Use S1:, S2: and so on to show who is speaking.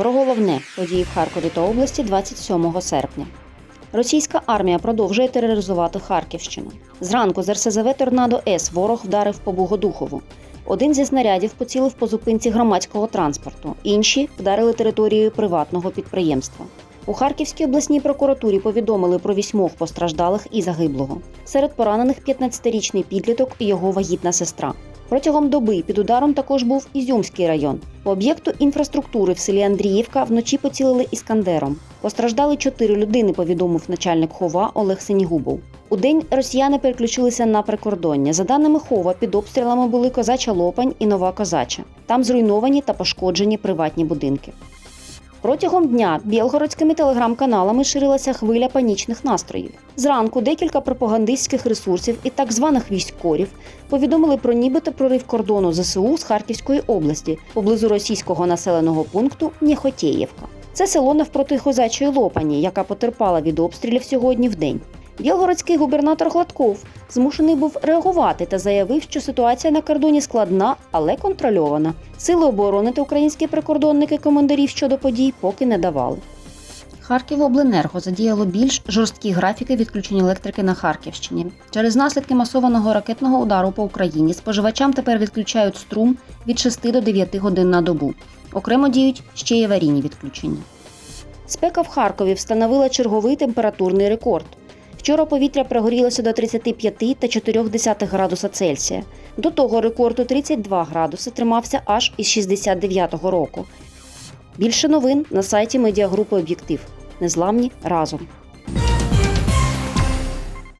S1: Про головне події в Харкові та області 27 серпня. Російська армія продовжує тероризувати Харківщину. Зранку з РСЗВ Торнадо С ворог вдарив по Богодухову. Один зі снарядів поцілив по зупинці громадського транспорту, інші вдарили територією приватного підприємства. У Харківській обласній прокуратурі повідомили про вісьмох постраждалих і загиблого. Серед поранених 15-річний підліток і його вагітна сестра. Протягом доби під ударом також був Ізюмський район. По об'єкту інфраструктури в селі Андріївка вночі поцілили іскандером. Постраждали чотири людини, повідомив начальник хова Олег Синігубов. У день росіяни переключилися на прикордоння. За даними хова, під обстрілами були козача Лопань і Нова Козача. Там зруйновані та пошкоджені приватні будинки. Протягом дня білгородськими телеграм-каналами ширилася хвиля панічних настроїв. Зранку декілька пропагандистських ресурсів і так званих військорів повідомили про нібито прорив кордону ЗСУ з Харківської області поблизу російського населеного пункту Нєхотєєвка. Це село навпроти Хозячої Лопані, яка потерпала від обстрілів сьогодні в день. Білгородський губернатор Гладков змушений був реагувати та заявив, що ситуація на кордоні складна, але контрольована. Сили оборони та українські прикордонники командирів щодо подій поки не давали. Харківобленерго задіяло більш жорсткі графіки відключень електрики на Харківщині. Через наслідки масованого ракетного удару по Україні споживачам тепер відключають струм від 6 до 9 годин на добу. Окремо діють ще й аварійні відключення. Спека в Харкові встановила черговий температурний рекорд. Вчора повітря прогорілося до 35 та 4 градуса Цельсія. До того рекорду 32 градуси тримався аж із 69-го року. Більше новин на сайті медіагрупи Об'єктив. Незламні разом.